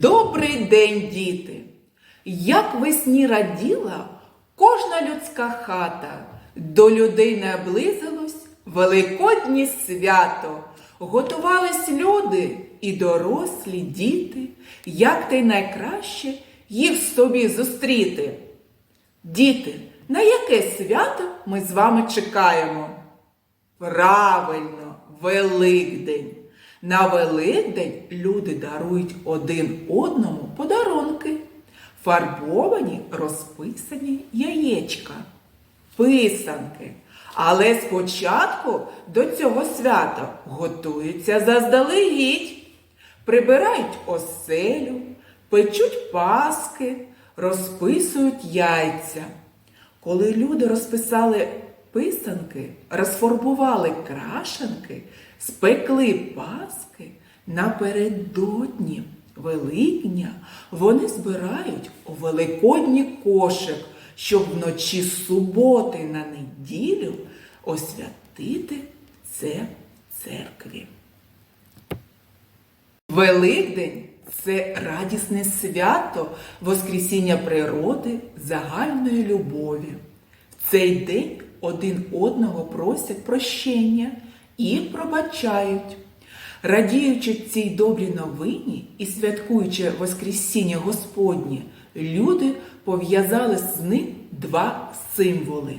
Добрий день, діти! Як весні раділа кожна людська хата, до людей наблизилось Великоднє свято. Готувались люди і дорослі діти, як те найкраще їх собі зустріти. Діти, на яке свято ми з вами чекаємо? Правильно, Великдень. На Великдень люди дарують один одному подарунки, фарбовані розписані яєчка, писанки. Але спочатку до цього свята готуються заздалегідь, прибирають оселю, печуть паски, розписують яйця. Коли люди розписали писанки, розфарбували крашенки, спекли паски, напередодні Великдня вони збирають у великодній кошик, щоб вночі суботи на неділю освятити це церкві. Великдень це радісне свято Воскресіння природи загальної любові. В цей день один одного просять прощення і пробачають. Радіючи цій добрій новині і святкуючи Воскресіння Господнє, люди пов'язали з ним два символи.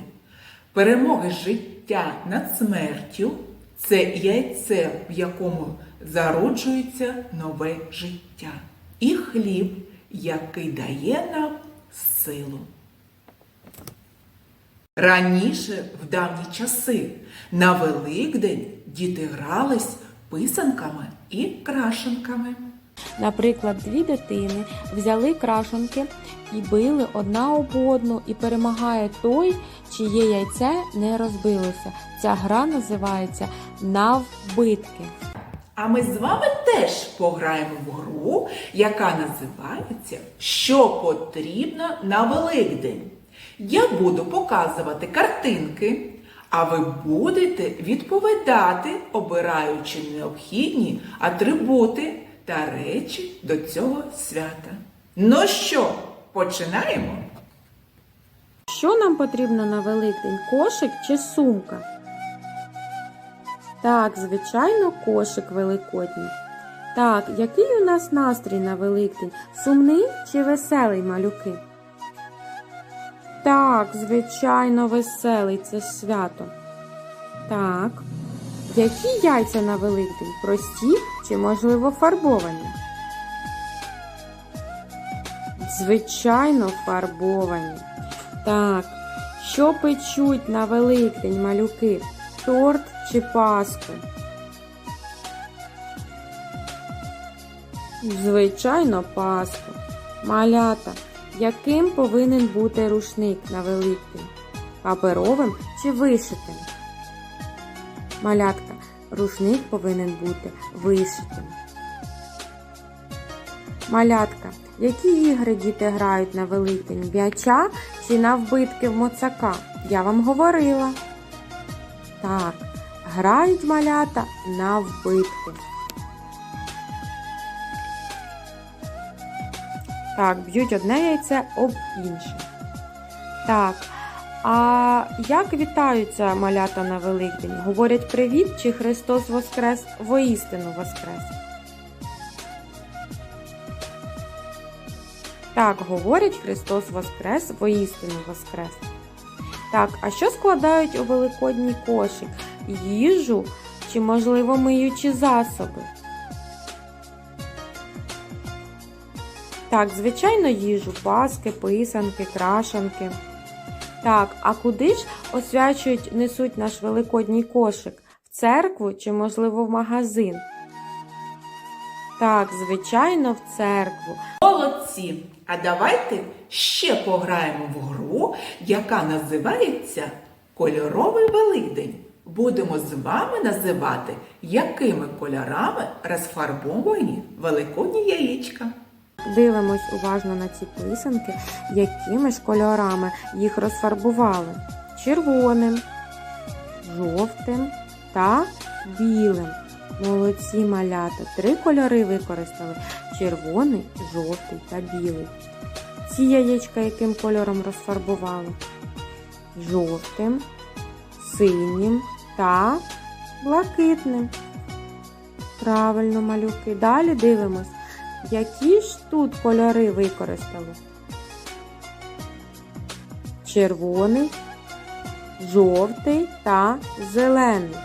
Перемоги життя над смертю це яйце, в якому зароджується нове життя, і хліб, який дає нам силу. Раніше, в давні часи, на Великдень діти грались писанками і крашенками. Наприклад, дві дитини взяли крашенки і били одна об одну, і перемагає той, чиє яйце не розбилося. Ця гра називається навбитки. А ми з вами теж пограємо в гру, яка називається Що потрібно на Великдень. Я буду показувати картинки, а ви будете відповідати, обираючи необхідні атрибути та речі до цього свята. Ну що, починаємо? Що нам потрібно на Великдень? Кошик чи сумка? Так, звичайно, кошик великодній. Так, який у нас настрій на Великдень? Сумний чи веселий малюки? Так, звичайно, веселий це свято. Так. Які яйця на Великдень? Прості чи, можливо, фарбовані? Звичайно, фарбовані. Так. Що печуть на Великдень малюки? Торт чи паску? Звичайно, паску. Малята. Яким повинен бути рушник на Великдень? Паперовим чи вишитим? Малятка. Рушник повинен бути вишитим. Малятка. Які ігри діти грають на Великдень? М'яча чи навбитки в моцака? Я вам говорила. Так, грають малята навбитки. Так, б'ють одне яйце об інше. Так. А як вітаються малята на Великдень? Говорять привіт чи Христос Воскрес воістину Воскрес? Так, говорять Христос Воскрес воістину Воскрес. Так, а що складають у великодній кошик? Їжу чи, можливо, миючі засоби? Так, звичайно, їжу, паски, писанки, крашанки. Так, а куди ж освячують, несуть наш великодній кошик? В церкву чи, можливо, в магазин? Так, звичайно, в церкву. Молодці! А давайте ще пограємо в гру, яка називається Кольоровий Великдень. Будемо з вами називати, якими кольорами розфарбовані великодні яєчка. Дивимось уважно на ці писанки, якими ж кольорами їх розфарбували: червоним, жовтим та білим. Молодці малята. Три кольори використали: червоний, жовтий та білий. Ці яєчка яким кольором розфарбували? Жовтим, синім та блакитним. Правильно, малюки. Далі дивимось, які ж тут кольори використали. Червоний, жовтий та зелений.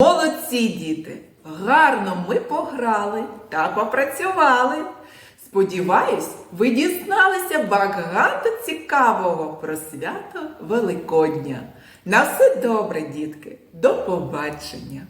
Молодці діти! Гарно ми пограли та попрацювали. Сподіваюсь, ви дізналися багато цікавого про свято Великодня. На все добре, дітки! До побачення!